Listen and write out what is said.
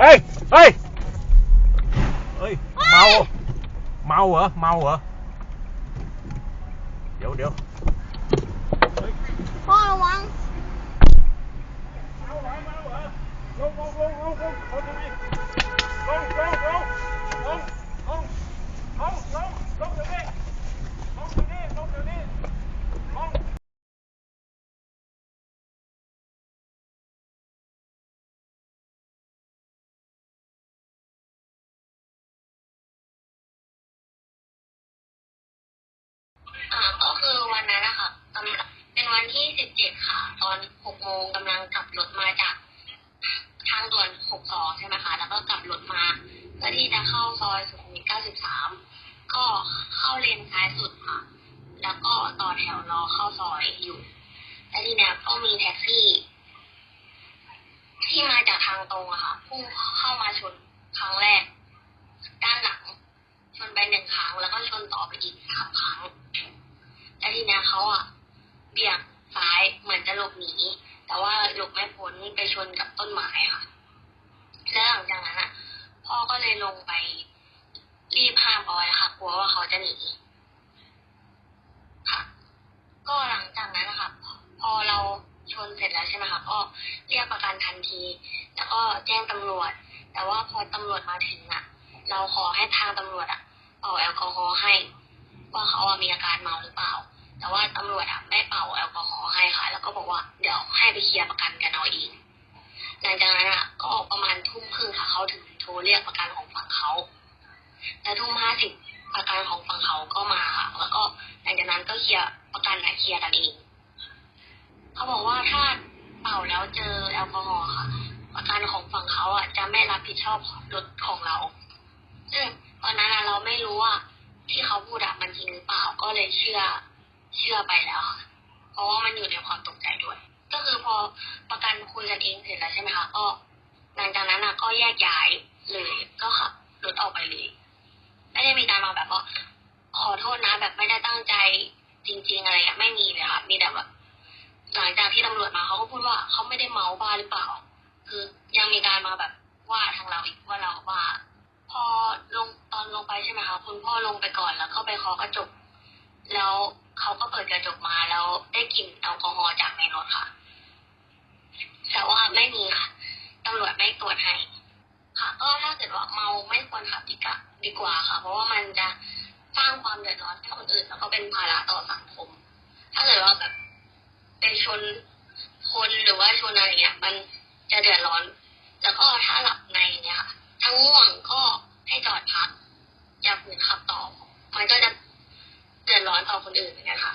Ê, ê. Ê, mau. Mau hả? Mau hả? Điều điều. Thôi Hoàng. Mau hả? Mau hả? Go go go go go. Go go. ที่สิบเจ็ดค่ะ ตอนหกโมงกำลังกลับรถมาจากทางด่วนหกสองใช่ไหมคะ แล้วก็กลับรถมาเพื่อที่จะเข้าซอยสุขุมวิทเก้าสิบสามก็เข้าเลนซ้ายสุดค่ะ แล้วก็ต่อแถวรอเข้าซอยอยู่แล้วทีเนี้ยก็มีแท็กซี่ ที่มาจากทางตรงอะค่ะพุ่งเข้ามาชนครั้งแรก ด้านหลัง ชนไปหนึ่งครั้ง แล้วก็ชนต่อไปอีกสามครั้งแล้วทีเนี้ยเขาอะเบี่ยง ซ้ายเหมือนจะหลบหนีแต่ว่าหลบไม่พ้นไปชนกับต้นไม้ค่ะแล้วหลังจากนั้นอะ พ่อก็เลยลงไปรีบห้ามเอาไว้ค่ะกลัวว่าเขาจะหนีค่ะ ก็หลังจากนั้นนะคะพอเราชนเสร็จแล้วใช่ไหมคะก็เรียกประกันทันที แล้วก็แจ้งตำรวจ แต่ว่าพอตำรวจมาถึงอะ เราขอให้ทางตำรวจอะเป่าแอลกอฮอล์ให้ ว่าเขาอะมีอาการเมาหรือเปล่า แต่ว่าตำรวจอะไม่เป่าแอลกอฮอล์ให้ค่ะ แล้วก็บอกว่าเดี๋ยวให้ไปเคลียร์ประกันกันเอาเองหลังจากนั้นอะก็ประมาณทุ่มครึ่งค่ะเขาถึงโทรเรียกประกันของฝั่งเขาแล้วทุ่มห้าสิบประกันของฝั่งเขาก็มาค่ะ แล้วก็หลังจากนั้นก็เคลียร์ประกันอะเคลียร์กันเองเขาบอกว่าถ้าเป่าแล้วเจอแอลกอฮอล์ค่ะ ประกันของฝั่งเขาอะจะไม่รับผิดชอบรถของเรา ซึ่งตอนนั้นอะเราไม่รู้ว่าที่เขาพูดอะมันจริงหรือเปล่าก็เลยเชื่อ เชื่อไปแล้วค่ะเพราะว่ามันอยู่ในความตกใจด้วย ก็คือพอประกันคุยกันเองเสร็จแล้วใช่ไหมคะก็หลังจากนั้นอะก็แยกย้ายเลยก็ขับรถออกไปเลย ไม่ได้มีการมาแบบว่าขอโทษนะแบบไม่ได้ตั้งใจจริง ๆ อะไรอะไม่มีเลยค่ะมีแต่แบบหลังจากที่ตำรวจมาเขาก็พูดว่าเขาไม่ได้เมาบ้าหรือเปล่า คือยังมีการมาแบบว่าทางเราอีกว่าเราบ้าพอลงตอนลงไปใช่ไหมคะคุณพ่อลงไปก่อนแล้วก็ไปเคาะกระจก แล้วเขาก็เปิดกระจกมาแล้วได้กลิ่นแอลกอฮอล์จากในรถค่ะ แต่ว่าไม่มีค่ะตำรวจไม่ตรวจให้ค่ะ ก็ถ้าเกิดว่าเมาไม่ควรขับดีกว่าดีกว่าค่ะ เพราะว่ามันจะสร้างความเดือดร้อนให้คนอื่น แล้วก็เป็นภาระต่อสังคม ถ้าเกิดว่าแบบไปชนคนหรือว่าชนอะไรเงี้ย มันจะเดือดร้อน แล้วก็ถ้าหลับในเนี่ยค่ะถ้าง่วง คนอื่นเนี่ยค่ะ